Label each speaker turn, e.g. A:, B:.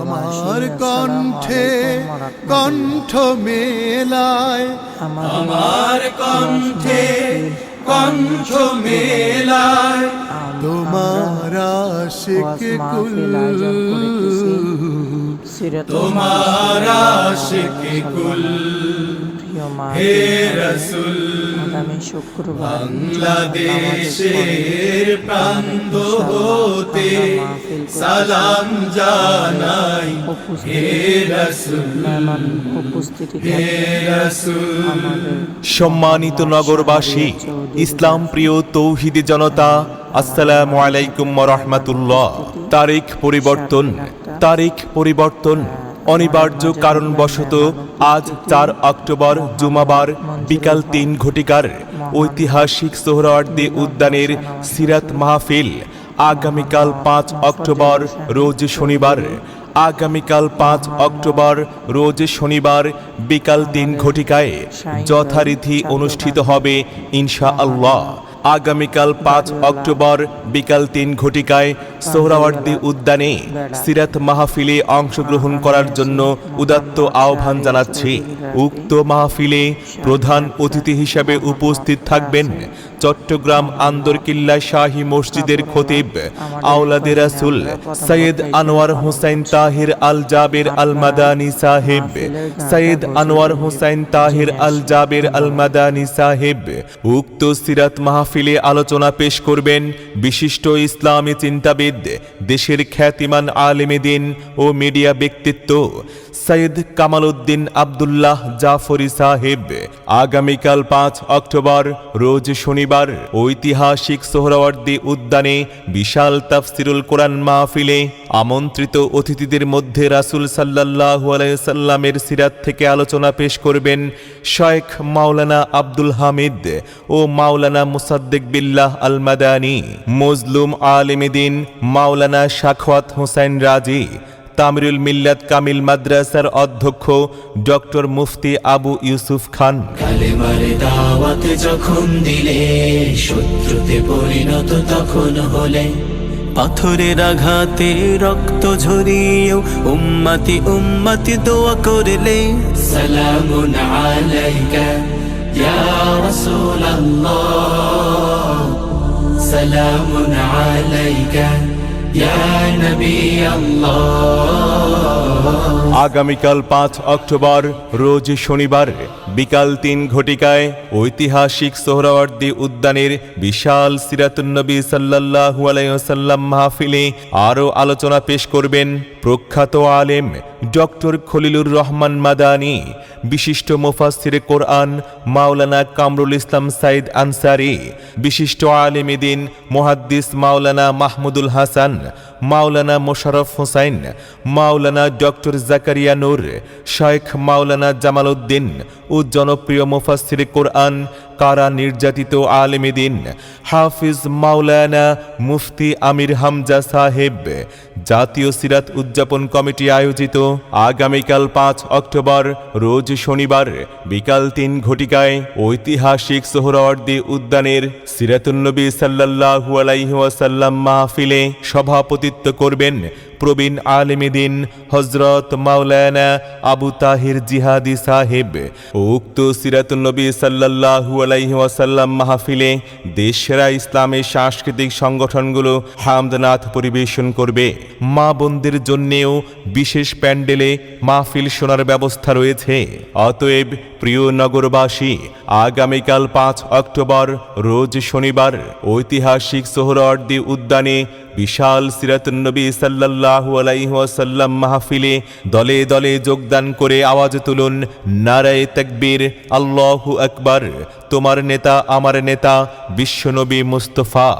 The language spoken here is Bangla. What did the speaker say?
A: আমার কণ্ঠে। কণ্ঠ মেলায় আমার কণ্ঠে কণ্ঠ মেলায় তোমার আশিক কুল। তোমার আশিক কুল। হে রাসূল।
B: আগামী শুক্রবার।
A: বাংলাদেশের প্রান্ত হতে সালাম জানাই। হে রাসূল
B: মেহমান উপস্থিতি
A: হে রাসূল।
B: আমাদের
C: সম্মানিত নগরবাসী ইসলাম প্রিয় তৌহিদি জনতা আসসালামু আলাইকুম রহমাতুল্লাহ। তারিখ পরিবর্তন তারিখ পরিবর্তন। অনিবার্য কারণবশত আজ চার অক্টোবর জুমাবার বিকাল তিন ঘটিকার ঐতিহাসিক সোহরাওয়ার্দী উদ্যানের সিরাত মাহফিল আগামীকাল পাঁচ অক্টোবর রোজ শনিবার, আগামীকাল পাঁচ অক্টোবর রোজ শনিবার বিকাল তিন ঘটিকায় যথারীতি অনুষ্ঠিত হবে ইনশা আল্লাহ আগামীকাল পাঁচ অক্টোবর বিকাল তিন ঘটিকায় সোহরাওয়ার্দী উদ্যানে সিরাত মাহফিলে অংশগ্রহণ করার জন্য উদাত্ত আহ্বান জানাচ্ছি। উক্ত মাহফিলে প্রধান অতিথি হিসাবে উপস্থিত থাকবেন চট্টগ্রাম আন্দরকিল্লা শাহী মসজিদের খতিব আওলাদে রাসুল সৈয়দ আনোয়ার হোসেন তাহির আল জাবের আল মাদানী সাহেব সৈয়দ আনোয়ার হোসেন তাহির আল জাবের আল মাদানী সাহেব উক্ত সিরাত মাহফিলে আলোচনা পেশ করবেন বিশিষ্ট ইসলামী চিন্তাবিদ দেশের খ্যাতিমান আলেমে দিন ও মিডিয়া ব্যক্তিত্ব সৈয়দ কামাল উদ্দিন আবদুল্লাহ জাফরি সাহেব। আগামীকাল পাঁচ অক্টোবর, রোজ শনিবার, ঐতিহাসিক সোহরাওয়ার্দী উদ্যানে বিশাল তাফসিরুল কোরআন মাহফিলে আমন্ত্রিত অতিথিদের মধ্যে রাসুল সাল্লাল্লাহু আলাইসাল্লামের সিরাত থেকে আলোচনা পেশ করবেন শেখ মাওলানা আব্দুল হামিদ ও মাওলানা মুসাদ্দিক বিল্লাহ আল মাদানী মজলুম আলিমিদিন মাওলানা শাখওয়াত হোসেন রাজি। তামিরুল মিল্লাত কামিল মাদ্রাসার অধ্যক্ষ ডক্টর মুফতি আবু ইউসুফ খান।
D: যখন দিলে, শত্রুতে পরিণত তখন হলে, পাথরের আঘাতে রক্ত ঝরিয়েও উম্মাতি উম্মাতি দোয়া করলে, সালামুন আলাইকা আলাইকা।
C: আগামীকাল পাঁচ অক্টোবর, রোজ শনিবার, বিকাল তিন ঘটিকায় ঐতিহাসিক সোহরাওয়ার্দী উদ্যানের বিশাল সিরাতুন্নবী সাল্লাল্লাহু আলাইসাল্লাম মাহফিলে আরও আলোচনা পেশ করবেন প্রখ্যাত আলেম ডক্টর খলিলুর রহমান মাদানী, বিশিষ্ট মুফাসসিরে কোরআন মাওলানা কামরুল ইসলাম সাইদ আনসারি, বিশিষ্ট আলেমিদিন মুহাদ্দিস মাওলানা মাহমুদুল হাসান মাওলানা মোশারফ হোসাইন, মাওলানা ডক্টর জাকারিয়া নূর শেখ মাওলানা জামাল উদ্দিন ও জনপ্রিয় মুফাসির কোরআন কারা নির্যাতিত আলেমিদিন হাফিজ মাওলানা মুফতি আমির হামজা সাহেব, জাতীয় সিরাত উদযাপন কমিটি আয়োজিত। আগামীকাল পাঁচ অক্টোবর, রোজ শনিবার, বিকাল তিন ঘটিকায় ঐতিহাসিক সোহরাওয়ার্দী উদ্যানের সিরাতুন্নবী সাল্লাল্লাহু আলাইহি ওয়াসাল্লাম মাহফিলে সভাপতিত্ব করবেন প্রবীণ আলেমিদিন হজরত মাওলানা আবু তাহির জিহাদি সাহেব। উক্ত সিরাতুন্নবী সাল্লাল্লাহু আলাইহি ওয়াসাল্লাম মাহফিলে দেশসেরা ইসলামের সাংস্কৃতিক সংগঠনগুলো হামদনাথ পরিবেশন করবে। মা বোনদের জন্যেও বিশেষ প্যান্ডেলে মাহফিল শোনার ব্যবস্থা রয়েছে। অতএব প্রিয় নগরবাসী, আগামীকাল পাঁচ অক্টোবর, রোজ শনিবার ঐতিহাসিক সোহরাওয়ার্দী উদ্যানে বিশাল সিরাতনবী সাল্লাল্লাহু আলাইহাসাল্লাম মাহফিলে দলে দলে যোগদান করে আওয়াজ তুলুন, নারায় তকবীর, আল্লাহু আকবর। তোমার নেতা, আমার নেতা, বিশ্বনবী মুস্তফা।